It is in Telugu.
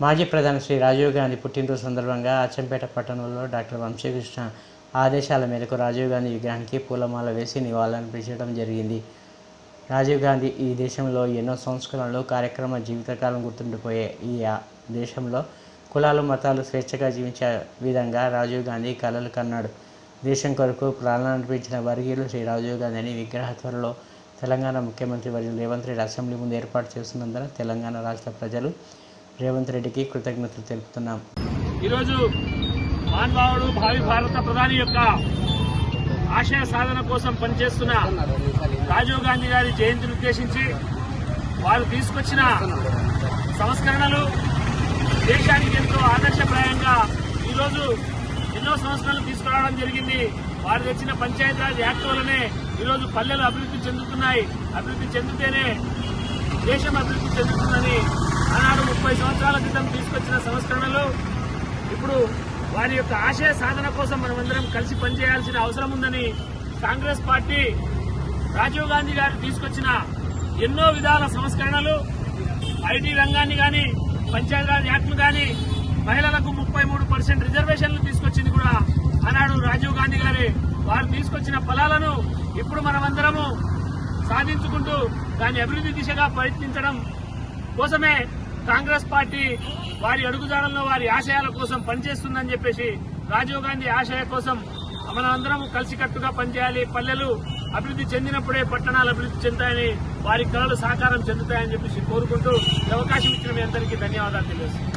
మాజీ ప్రధాని శ్రీ రాజీవ్ గాంధీ పుట్టినరోజు సందర్భంగా అచ్చంపేట పట్టణంలో డాక్టర్ వంశీకృష్ణ ఆదేశాల మేరకు రాజీవ్ గాంధీ విగ్రహానికి పూలమాల వేసి నివాళులర్పించడం జరిగింది. రాజీవ్ గాంధీ ఈ దేశంలో ఎన్నో సంస్కరణలు కార్యక్రమ జీవితకాలం గుర్తుండిపోయే ఈ దేశంలో కులాలు మతాలు స్వేచ్ఛగా జీవించే విధంగా రాజీవ్ గాంధీ కలలు కన్నాడు. దేశం కొరకు ప్రాణాలు అర్పించిన వర్గీయులు శ్రీ రాజీవ్ గాంధీని విగ్రహ త్వరలో తెలంగాణ ముఖ్యమంత్రి వర్యులు రేవంత్ రెడ్డి అసెంబ్లీ ముందు ఏర్పాటు చేస్తున్నందున తెలంగాణ రాష్ట్ర ప్రజలు రేవంత్ రెడ్డికి కృతజ్ఞతలు తెలుపుతున్నాం. ఈరోజు మహానుభావుడు భావి భారత ప్రధాని యొక్క ఆశయ సాధన కోసం పనిచేస్తున్న రాజీవ్ గాంధీ గారి జయంతిని ఉద్దేశించి వారు తీసుకొచ్చిన సంస్కరణలు దేశానికి ఎంతో ఆదర్శప్రాయంగా ఈరోజు ఎన్నో సంస్కరణలు తీసుకురావడం జరిగింది. వారు తెచ్చిన పంచాయతీరాజ్ యాక్ట్ వల్లనే ఈరోజు పల్లెలు అభివృద్ధి చెందుతున్నాయి. అభివృద్ధి చెందితేనే దేశం అభివృద్ధి చెందుతుందని సంవత్సరాల క్రితం తీసుకొచ్చిన సంస్కరణలు ఇప్పుడు వారి యొక్క ఆశయ సాధన కోసం మనమందరం కలిసి పనిచేయాల్సిన అవసరం ఉందని కాంగ్రెస్ పార్టీ రాజీవ్ గాంధీ గారు తీసుకొచ్చిన ఎన్నో విధాల సంస్కరణలు ఐటీ రంగాన్ని కానీ పంచాయతీరాజ్ యాక్ట్ కానీ మహిళలకు ముప్పై మూడు పర్సెంట్ రిజర్వేషన్లు తీసుకొచ్చింది కూడా ఆనాడు రాజీవ్ గాంధీ గారే. వారు తీసుకొచ్చిన ఫలాలను ఇప్పుడు మనమందరము సాధించుకుంటూ దాని అభివృద్ధి దిశగా ప్రయత్నించడం కోసమే కాంగ్రెస్ పార్టీ వారి అడుగుజాడల్లో వారి ఆశయాల కోసం పనిచేస్తుందని చెప్పేసి రాజీవ్ గాంధీ ఆశయ కోసం మనమందరం కలిసికట్టుగా పనిచేయాలి. పల్లెలు అభివృద్ధి చెందినప్పుడే పట్టణాలు అభివృద్ధి చెందుతాయని వారి కళలు సాకారం చెందుతాయని చెప్పేసి కోరుకుంటూ అవకాశం ఇచ్చిన మీ అందరికీ ధన్యవాదాలు తెలియజేస్తున్నాను.